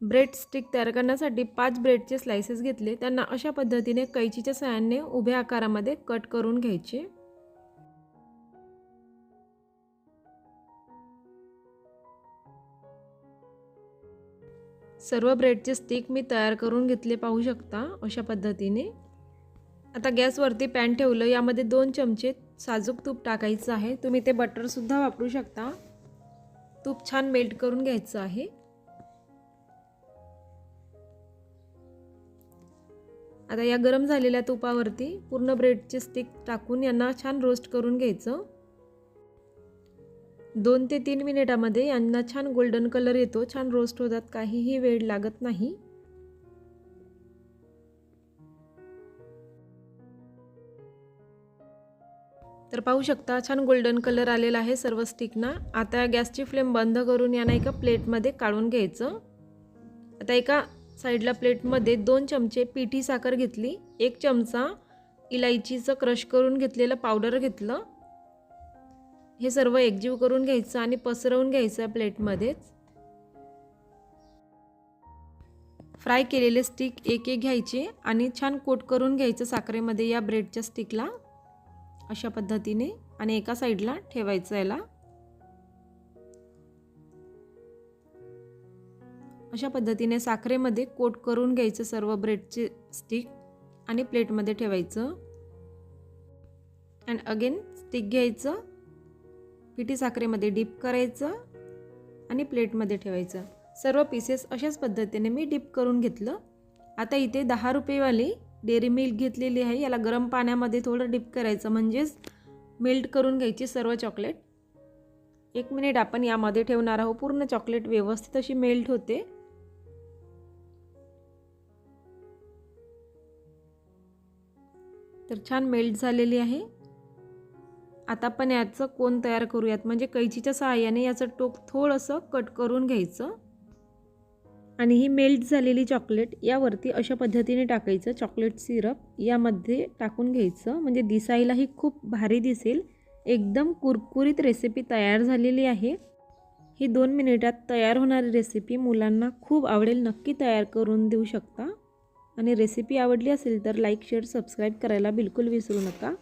Bread stick तयार करण्यासाठी पाच ब्रेडचे स्लायसेस घेतले. त्यांना अशा पद्धतीने कैचीच्या सहाय्याने उभ्या आकारामध्ये कट करून घ्यायचे. सर्व ब्रेडचे स्टिक मी तयार करून घेतले पाहू शकता अशा पद्धतीने. आता गॅसवरती पॅन ठेवलं. यामध्ये दोन चमचे साजूक तूप टाकायचं आहे. तुम्ही ते बटरसुद्धा वापरू शकता. तूप छान मेल्ट करून घ्यायचं आहे. आता या गरम झालेल्या तुपावरती पूर्ण ब्रेडचे स्टिक टाकून यांना छान रोस्ट करून घ्यायचं. दोन ते तीन मिनिटामध्ये यांना छान गोल्डन कलर येतो छान रोस्ट होतात काहीही वेळ लागत नाही. तर पाहू शकता छान गोल्डन कलर आलेला आहे सर्व स्टिकना. आता गॅसची फ्लेम बंद करून यांना एका प्लेटमध्ये काढून घ्यायचं. आता एका साईडला प्लेटमध्ये दोन चमचे पिठी साखर घेतली एक चमचा इलायचीचं क्रश करून घेतलेलं पावडर घेतलं. हे सर्व एकजीव करून घ्यायचं आणि पसरवून घ्यायचं प्लेटमध्येच. फ्राय केलेले स्टिक एक एक घ्यायचे आणि छान कोट करून घ्यायचं साखरेमध्ये या ब्रेडच्या स्टिकला. अशा पद्धतीने आणि एका साईडला ठेवायचं याला. अशा पद्धतीने साखरेमध्ये कोट करून घ्यायचं सर्व ब्रेडचे स्टिक आणि प्लेटमध्ये ठेवायचं. अँड अगेन स्टिक घ्यायचं. पिठी साखरेमध्ये डीप करायचं आणि प्लेटमध्ये ठेवायचं. सर्व पीसेस अशाच पद्धतीने मी डीप करून घेतलं. आता इथे दहा रुपयेवाली डेअरी मिल्क घेतलेली आहे. याला गरम पाण्यामध्ये थोडं डीप करायचं. म्हणजेच मेल्ट करून घ्यायची सर्व चॉकलेट एक मिनिट आपण यामध्ये ठेवणार आहोत. पूर्ण चॉकलेट व्यवस्थित अशी मेल्ट होते. तर छान मेल्ट झालेली आहे. आता आपण याचं कोण तयार करूयात? म्हणजे कैचीच्या सहाय्याने याचं टोक थोडंसं कट करून घ्यायचं. आणि ही मेल्ट झालेली चॉकलेट यावरती अशा पद्धतीने टाकायचं. चॉकलेट सिरप यामध्ये टाकून घ्यायचं. म्हणजे दिसायलाही खूप भारी दिसेल. एकदम कुरकुरीत रेसिपी तयार झालेली आहे. ही दोन मिनिटात तयार होणारी रेसिपी मुलांना खूप आवडेल. नक्की तयार करून देऊ शकता. आणि रेसिपी आवडली असेल तर लाईक शेअर सबस्क्राईब करायला बिलकुल विसरू नका.